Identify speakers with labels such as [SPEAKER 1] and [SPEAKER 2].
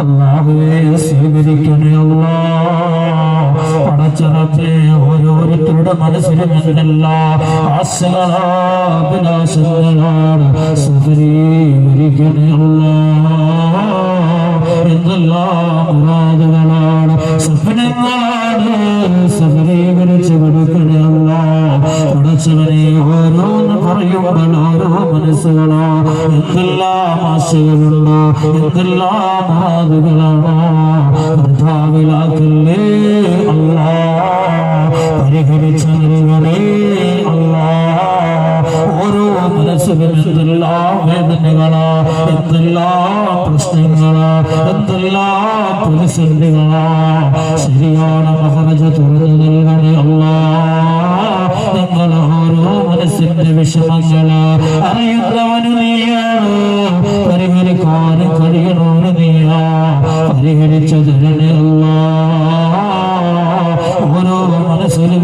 [SPEAKER 1] അള്ളാഹുവേ സ്വീകരിക്കണേ അല്ലാ. പടച്ചറപ്പേ ഓരോരുത്തരുടെ മനസ്സിലും എന്തെല്ലാം ആശകളാ അഭിലാഷങ്ങളാണ്. സ്വീകരിക്കണേ അല്ലാ. എന്തെല്ലാം മുറാദുകളാണ് സ്വപ്നങ്ങളാണ് അല്ലാ പടച്ചവനെ ഓരോന്ന് പറയുമ്പോൾ ഓരോ മനസ്സുകളോ. എന്തെല്ലാം ആശകളുണ്ടോ എന്തെല്ലാം മുറാദുകളാണോ വൃഥാവിലാക്കല്ലേ അല്ല. പരിഹരിച്ച നൽകണേ അല്ലാ. ഓരോ മനസ്സിലും എന്തെല്ലാം വേദനകളാ എന്തെല്ലാം പ്രശ്നങ്ങളാ എന്തെല്ലാം പ്രതിസന്ധികളാ. ശരിയാണ് മഹറജ തുറന്നു നൽകണേ അല്ലാ. വിഷമങ്ങൾ അറിയുന്നവന് നീയാണ്? പരിഹരിക്കാനും കഴിയണോന് നീയാ. പരിഹരിച്ചു തരണേ ഓരോ മനസ്സിലും